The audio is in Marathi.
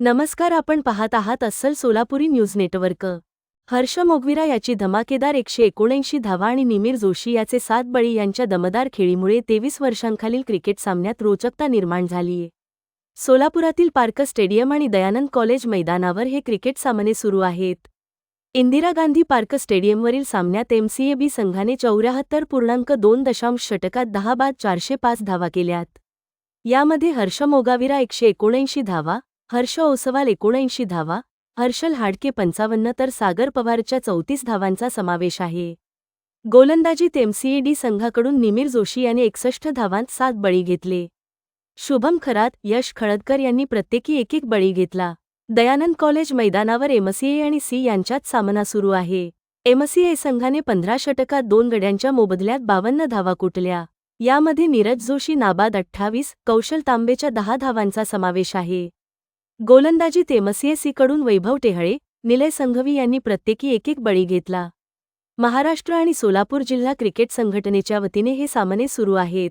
नमस्कार आपण पाहत आहात अस्सल सोलापुरी न्यूज नेटवर्क. हर्ष मोगविरा याची धमाकेदार एकशे एकोणऐंशी धावा आणि निमीर जोशी याचे सात बळी यांच्या दमदार खेळीमुळे तेवीस वर्षांखालील क्रिकेट सामन्यात रोचकता निर्माण झालीये सोलापुरातील पार्क स्टेडियम आणि दयानंद कॉलेज मैदानावर हे क्रिकेट सामने सुरू आहेत. इंदिरा गांधी पार्क स्टेडियमवरील सामन्यात एमसीएबी संघाने चौऱ्याहत्तर पूर्णांक दोन दशांश षटकात दहा बाद चारशे पाच धावा केल्यात. यामध्ये हर्ष मोगाविरा एकशे एकोणऐंशी धावा हर्ष ओसवाल एकोणऐंशी धावा हर्षल हाडके पंचावन्न तर सागर पवारच्या चौतीस धावांचा समावेश आहे. गोलंदाजीत एमसीएडी संघाकडून निमीर जोशी याने एकसष्ट धावांत सात बळी घेतले. शुभम खरात यश खळदकर यांनी प्रत्येकी एक एक बळी घेतला. दयानंद कॉलेज मैदानावर एमसीए आणि सी यांच्यात सामना सुरू आहे. एमसीए संघाने पंधरा षटकात दोन गड्यांच्या मोबदल्यात बावन्न धावा कुटल्या यामध्ये नीरज जोशी नाबाद अठ्ठावीस कौशल तांबेच्या दहा धावांचा समावेश आहे. गोलंदाजीत एमसीएसीकडून वैभव टेहळे निलय संघवी यांनी प्रत्येकी एक एक बळी घेतला. महाराष्ट्र आणि सोलापूर जिल्हा क्रिकेट संघटनेच्या वतीने हे सामने सुरू आहेत.